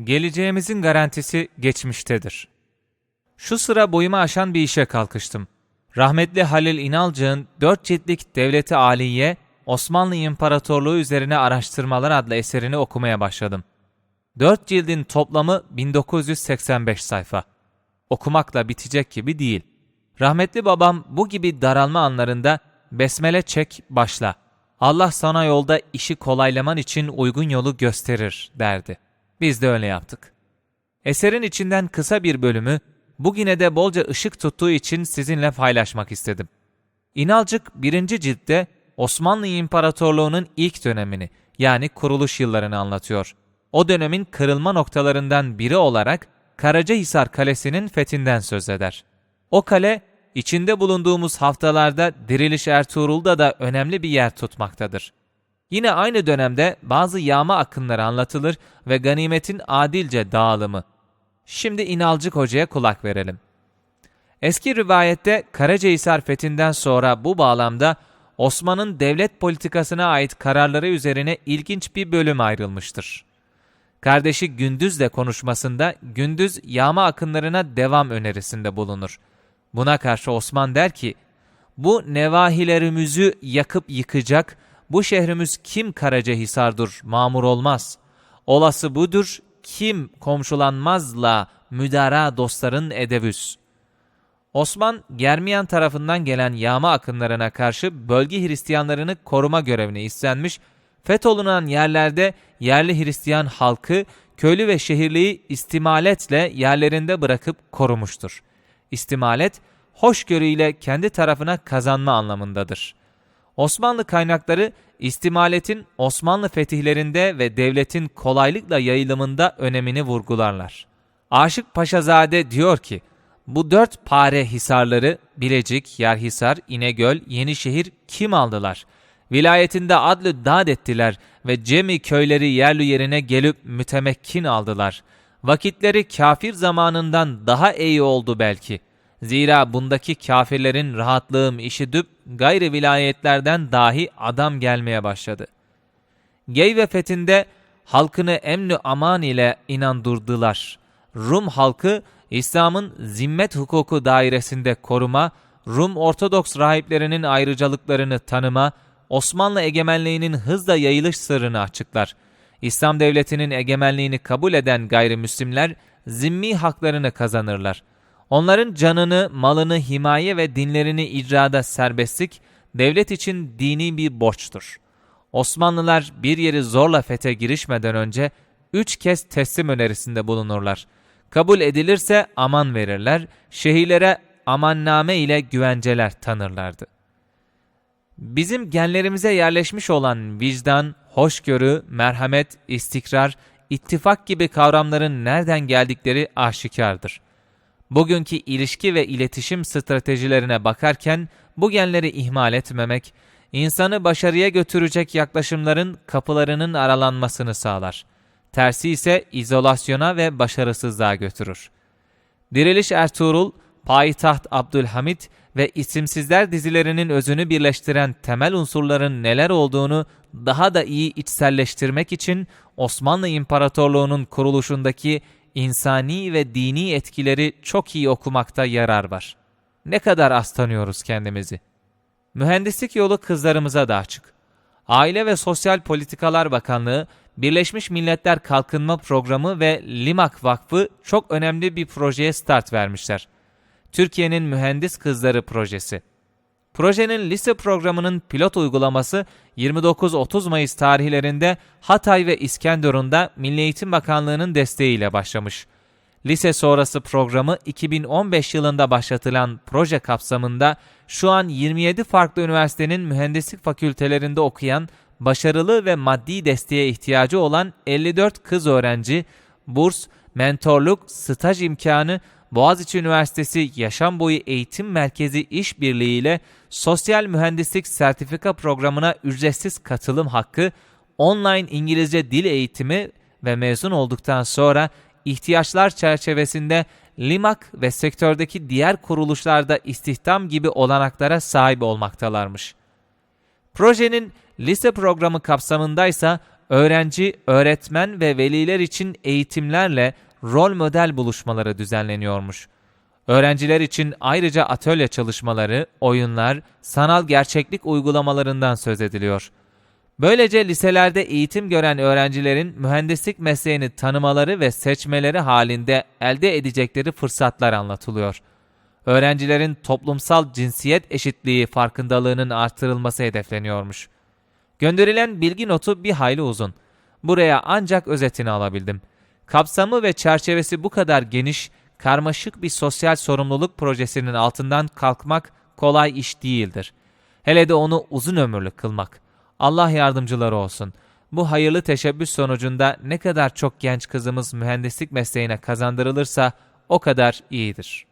Geleceğimizin garantisi geçmiştedir. Şu sıra boyumu aşan bir işe kalkıştım. Rahmetli Halil İnalcık'ın dört ciltlik Devleti Aliye, Osmanlı İmparatorluğu üzerine araştırmalar adlı eserini okumaya başladım. Dört cildin toplamı 1985 sayfa. Okumakla bitecek gibi değil. Rahmetli babam bu gibi daralma anlarında besmele çek başla. Allah sana yolda işi kolaylaman için uygun yolu gösterir derdi. Biz de öyle yaptık. Eserin içinden kısa bir bölümü bugüne de bolca ışık tuttuğu için sizinle paylaşmak istedim. İnalcık birinci ciltte Osmanlı İmparatorluğu'nun ilk dönemini yani kuruluş yıllarını anlatıyor. O dönemin kırılma noktalarından biri olarak Karacahisar Kalesi'nin fethinden söz eder. O kale içinde bulunduğumuz haftalarda Diriliş Ertuğrul'da da önemli bir yer tutmaktadır. Yine aynı dönemde bazı yağma akınları anlatılır ve ganimetin adilce dağılımı. Şimdi İnalcık Hoca'ya kulak verelim. Eski rivayette Karacahisar fethinden sonra bu bağlamda Osman'ın devlet politikasına ait kararları üzerine ilginç bir bölüm ayrılmıştır. Kardeşi Gündüz'le konuşmasında Gündüz yağma akınlarına devam önerisinde bulunur. Buna karşı Osman der ki, bu nevahilerimizi yakıp yıkacak, bu şehrimiz kim Karacahisar'dır, mamur olmaz. Olası budur, kim komşulanmazla müdara dostların edebüs. Osman, Germiyan tarafından gelen yağma akınlarına karşı bölge Hristiyanlarını koruma görevine istenmiş, fetholunan yerlerde yerli Hristiyan halkı, köylü ve şehirliyi istimaletle yerlerinde bırakıp korumuştur. İstimalet, hoşgörüyle kendi tarafına kazanma anlamındadır. Osmanlı kaynakları istimaletin Osmanlı fetihlerinde ve devletin kolaylıkla yayılımında önemini vurgularlar. Aşık Paşazade diyor ki, bu dört pare hisarları Bilecik, Yerhisar, İnegöl, Yenişehir kim aldılar? Vilayetinde adlı dad ettiler ve cemi köyleri yerli yerine gelip mütemekkin aldılar. Vakitleri kafir zamanından daha iyi oldu belki. Zira bundaki kafirlerin rahatlığım işidüp gayri vilayetlerden dahi adam gelmeye başladı. Geyve fethinde halkını emnü aman ile inandırdılar. Rum halkı İslam'ın zimmet hukuku dairesinde koruma, Rum Ortodoks rahiplerinin ayrıcalıklarını tanıma, Osmanlı egemenliğinin hızla yayılış sırrını açıklar. İslam devletinin egemenliğini kabul eden gayrimüslimler zimmi haklarını kazanırlar. Onların canını, malını, himaye ve dinlerini icrada serbestlik, devlet için dini bir borçtur. Osmanlılar bir yeri zorla fethe girişmeden önce üç kez teslim önerisinde bulunurlar. Kabul edilirse aman verirler, şehirlere amanname ile güvenceler tanırlardı. Bizim genlerimize yerleşmiş olan vicdan, hoşgörü, merhamet, istikrar, ittifak gibi kavramların nereden geldikleri aşikardır. Bugünkü ilişki ve iletişim stratejilerine bakarken bu genleri ihmal etmemek, insanı başarıya götürecek yaklaşımların kapılarının aralanmasını sağlar. Tersi ise izolasyona ve başarısızlığa götürür. Diriliş Ertuğrul, Payitaht Abdülhamit ve İsimsizler dizilerinin özünü birleştiren temel unsurların neler olduğunu daha da iyi içselleştirmek için Osmanlı İmparatorluğu'nun kuruluşundaki insani ve dini etkileri çok iyi okumakta yarar var. Ne kadar az tanıyoruz kendimizi. Mühendislik yolu kızlarımıza da açık. Aile ve Sosyal Politikalar Bakanlığı, Birleşmiş Milletler Kalkınma Programı ve Limak Vakfı çok önemli bir projeye start vermişler. Türkiye'nin Mühendis Kızları Projesi. Projenin lise programının pilot uygulaması 29-30 Mayıs tarihlerinde Hatay ve İskenderun'da Milli Eğitim Bakanlığı'nın desteğiyle başlamış. Lise sonrası programı 2015 yılında başlatılan proje kapsamında şu an 27 farklı üniversitenin mühendislik fakültelerinde okuyan, başarılı ve maddi desteğe ihtiyacı olan 54 kız öğrenci, burs, mentorluk, staj imkanı, Boğaziçi Üniversitesi Yaşam Boyu Eğitim Merkezi İşbirliği ile Sosyal Mühendislik Sertifika Programı'na ücretsiz katılım hakkı, online İngilizce dil eğitimi ve mezun olduktan sonra ihtiyaçlar çerçevesinde Limak ve sektördeki diğer kuruluşlarda istihdam gibi olanaklara sahip olmaktalarmış. Projenin lise programı kapsamındaysa öğrenci, öğretmen ve veliler için eğitimlerle rol model buluşmaları düzenleniyormuş. Öğrenciler için ayrıca atölye çalışmaları, oyunlar, sanal gerçeklik uygulamalarından söz ediliyor. Böylece liselerde eğitim gören öğrencilerin mühendislik mesleğini tanımaları ve seçmeleri halinde elde edecekleri fırsatlar anlatılıyor. Öğrencilerin toplumsal cinsiyet eşitliği farkındalığının artırılması hedefleniyormuş. Gönderilen bilgi notu bir hayli uzun. Buraya ancak özetini alabildim. Kapsamı ve çerçevesi bu kadar geniş, karmaşık bir sosyal sorumluluk projesinin altından kalkmak kolay iş değildir. Hele de onu uzun ömürlü kılmak. Allah yardımcıları olsun. Bu hayırlı teşebbüs sonucunda ne kadar çok genç kızımız mühendislik mesleğine kazandırılırsa o kadar iyidir.''